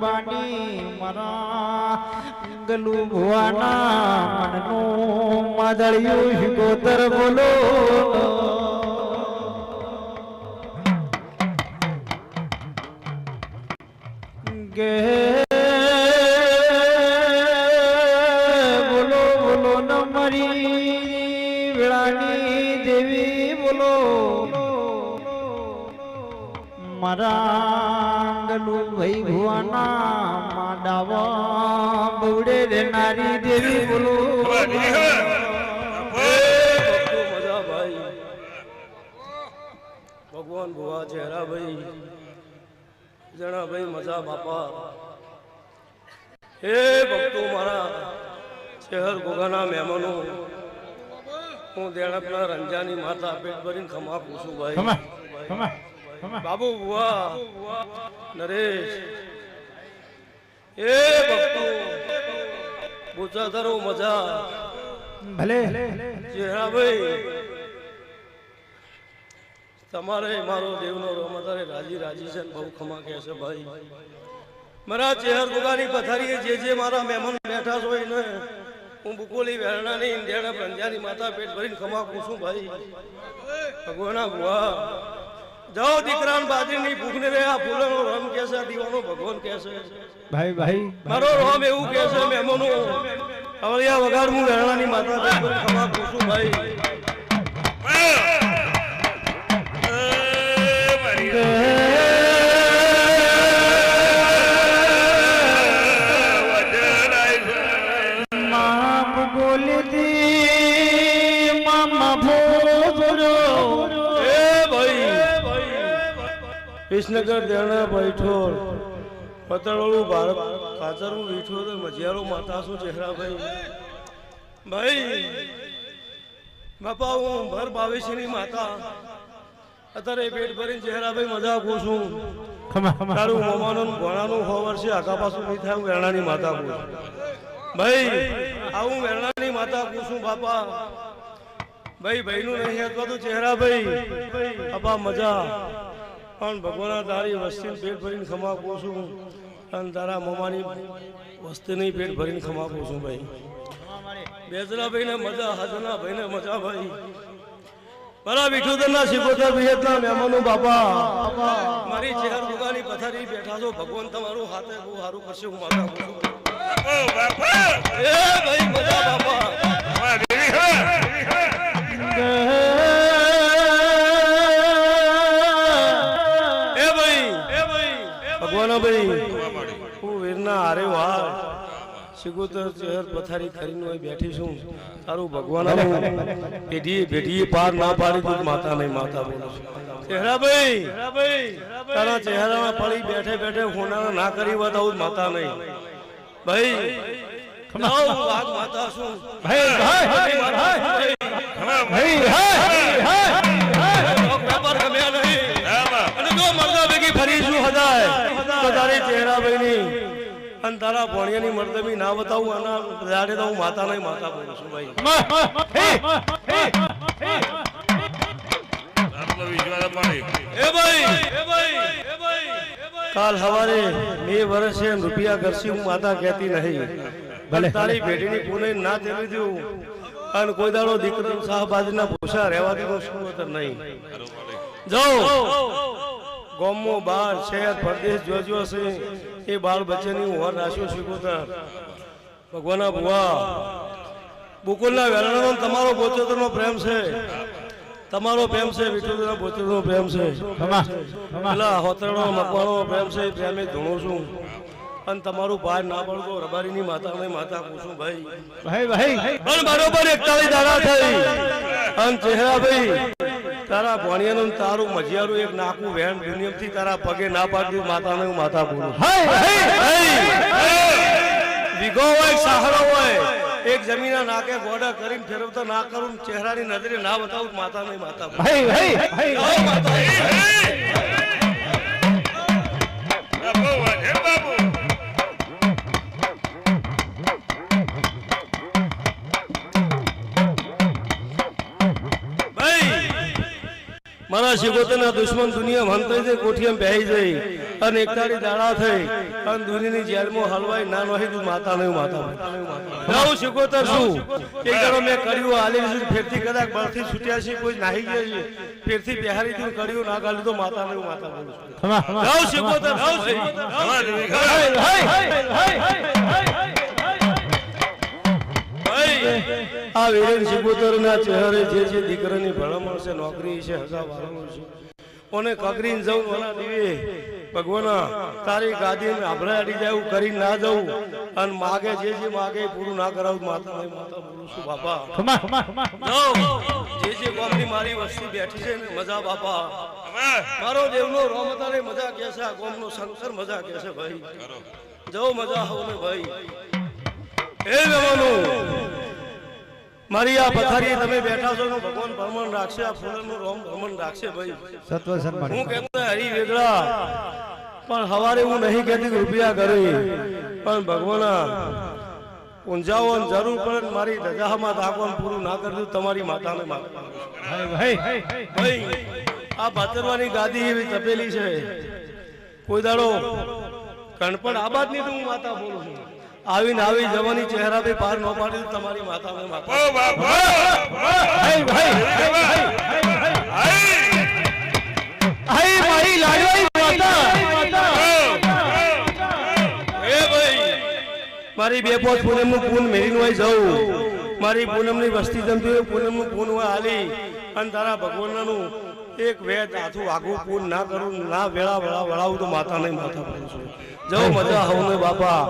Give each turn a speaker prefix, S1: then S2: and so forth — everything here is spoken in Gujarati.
S1: બાની મરા ગલુ ભુવાના મનનું માદળિયું શિકોતર બોલો. ગે બોલો બોલો ન મરી વેળાની દેવી બોલો. મારા ભાઈ ભુવાના માડાવા બવડે રે નારી દેવી બોલો.
S2: ભગવાન ભુવા ચહેરા ભાઈ જણા ભાઈ મજા બાપા. હે ભક્તો મારા શહેર ગોગાના મહેમાનો હું દેણપના રંજાની માતા પેટ ભરીને ખમા પૂછું ભાઈ. બાબુ બુઆ નરેશ. એ ભક્તો પૂછા ધરો મજા.
S1: ભલે.
S2: ચહેરા ભાઈ. તમારે મારો દેવનો રોમ તારે રાજી રાજી છે બહુ ખમા કહે છે ભાઈ. મારા ચેહર દુકાની પથારીએ જે જે મારા મહેમાન બેઠા છો એને હું બુકોલી વેરણાની ઇન્ડિયાના પંજાની માતા પેટ ભરીને ખમા પૂછું ભાઈ. ભગવાના ગુવા જાઓ દીકરાન બાજરીની ભૂખ ને આ ફૂલોનો રમ કે છે દીવાનો ભગવાન કે છે.
S1: ભાઈ ભાઈ
S2: મારો રોમ એવું કે છે મહેમાનો અવળિયા વગાડ હું રહેણાની માતા ખમા પૂછું ભાઈ.
S1: બોલી બોલતી મામા ભોજરો
S2: વિસનગર દેણા બૈઠોર પતળોળું ભારત કાચરનું વીઠો તો મજિયારો માતા શું ચહેરા ભાઈ. ભાઈ બાપા હું ભર બાવીસની માતા. અત્યારે પેટ ભરીને ચહેરા ભાઈ મજા આપું છું. તારું મોમાનું ભણાનું હો વર્ષે આખા પાછું નહીં થાય હું વેરણાની માતા આપું ભાઈ આ હું વેરણાની માતા પૂછું બાપા. ભાઈ ભાઈનું નહીં અથવા તો ચહેરા ભાઈ. બાપા મજા. પણ ભગવાન તારી વસ્તી પેટ ભરીને ખમા છું. અને તારા મોમાની વસ્તીની પેટ ભરીને ખમા છું ભાઈ. બેસરા ભાઈને મજા હાથના ભાઈને મજા ભાઈ. મારા વિઠોદરના શિકોતર વિયતના મહેમાનો બાપા. મારી ચહેર દુકાની પથારી બેઠા છો. ભગવાન તમારું હાથે બહુ સારું કરશે હું માતા એ ભાઈ મજા બાપા. ભાઈ? હું વીરના હારે વાળ શિકોતર ચહેર પથારી કરીને અહીં બેઠી છું. તારું ભગવાન પેઢી પેઢી પાર ના પાડી તું માતા નહીં માતા બોલું છું. ચહેરા ભાઈ તારા ચહેરામાં પડી બેઠે બેઠે હોનારા ના કરી બતાવું માતા નહીં. ભાઈ માતા છું.
S1: ભાઈ ભાઈ ભાઈ ભાઈ
S2: અને તારા ભણિયાની મર્દબી ના બતાવું આના જાડે તો હું માતા નહીં માતા બોલું છું ભાઈ. કાલ સવારે બે વર્ષે રૂપિયા ઘરસી હું માતા કહેતી નહીં. ભલે. તારી પેઢીની પૂને ના તેલી દઉં અને કોઈ દાડો દીકરી શાહબાજના ભૂસા રહેવા દીધો શું વતર નહીં. જો ગોમો બાર શહેર પરદેશ જોજો છે એ બાળ બચ્ચાની હું વર રાખ્યો શીખોતર ભગવાના ભુવા. બુકુલના વેરણાનો તમારો બોચોતરનો પ્રેમ છે. તમારો પ્રેમ છે વિઠોદરના બોચોતરનો પ્રેમ છે. પેલા હોતરણો મકવાણો પ્રેમ છે એ પ્રેમે ધૂણું છું. અને તમારું ભાઈ ના પડતો રબારીની માતા મેં માતા પૂછું ભાઈ.
S1: ભાઈ ભાઈ.
S2: પણ બરોબર એકતાળી દાડા થઈ. અને ચહેરા ભાઈ. તારા ભણિયાનું તારું મજિયારું એક નાકું વેણ દુનિયમથી તારા પગે ના પાડતી માતાને હું માથા ભૂલું. વિગો હોય સહારો હોય એક જમીના નાકે ગોડા કરીને ફેરવતા ના કરું ચહેરાની નજરે ના બતાવું માતા નહીં માતા મારા શિકોતરના દુશ્મન દુનિયા ભણતરી છે કોઠીએમ બેહી જઈ અને એકતાળી દાડા થઈ અને દુનિયાની જેલમાં હલવાઈ ના નહીં તું માતા નહીં માતા જાઉં શિકોતર શું? એક દાડો મેં કર્યું આલી લીધું ફેરથી કદાચ બળથી છૂટ્યા છે કોઈ નાહી ગયા છે. ફેરથી બિહારી થી કર્યું ના ગાલ્યું તો માતા નહીં માતા બોલું છું.
S1: ખમા
S2: આ વીરેન શિકોતર ના ચહેરે જે જે દીકરાની ભલામણ છે નોકરી છે હગા વાળો છે ઓને કગરીને જવું ઓના દીવે? ભગવાના તારી ગાદી ને આભળે અડી જાય એવું કરી ના જવું. અને માગે જે જે માગે પૂરું ના કરાવું. માતા માતા બોલું છું બાપા. જે જે ગામની મારી વસ્તી બેઠી છે ને મજા બાપા. મારો દેવનો રોમતાને મજા કે છે આ ગામનો સંસાર મજા કે છે ભાઈ. જાઓ મજા હોવ ને ભાઈ. એ જવાનું મારી આ પથારી તમે બેઠા છો ને ભગવાન ભ્રમણ રાખશે આ ફૂલનું રોમ ભ્રમણ રાખશે ભાઈ.
S1: સત્વ સન્માન.
S2: હું હરી વેગળા પણ હવારે હું નહીં કહેતી કે રૂપિયા કરી. પણ ભગવાન ઊંઝાઓ ને જરૂર પડે મારી રજામાં તાકવાનું પૂરું ના કરતું તમારી માતાને
S1: ભાઈ ભાઈ.
S2: ભાઈ આ ભાતરવાની ગાદી એવી તપેલી છે. કોઈ દાડો કણપણ આબાદની તો હું માતા બોલું છું. આવીને આવી જવાની ચહેરા બી પાર ન પાડી તમારી માતા. ને
S1: મારી
S2: બે પોત પૂનમનું પૂન મેરીનું હોય જવું મારી પૂનમની વસ્તી જમતી હોય પૂનમનું પૂન હોય હાલી અને તારા ભગવાનનું એક વેદ આથું આગું પૂન ના કરું ના વેળા વેળા વળાવું તો માતા નહીં માતા બોલું છું. જવું મજા હવ ને બાપા.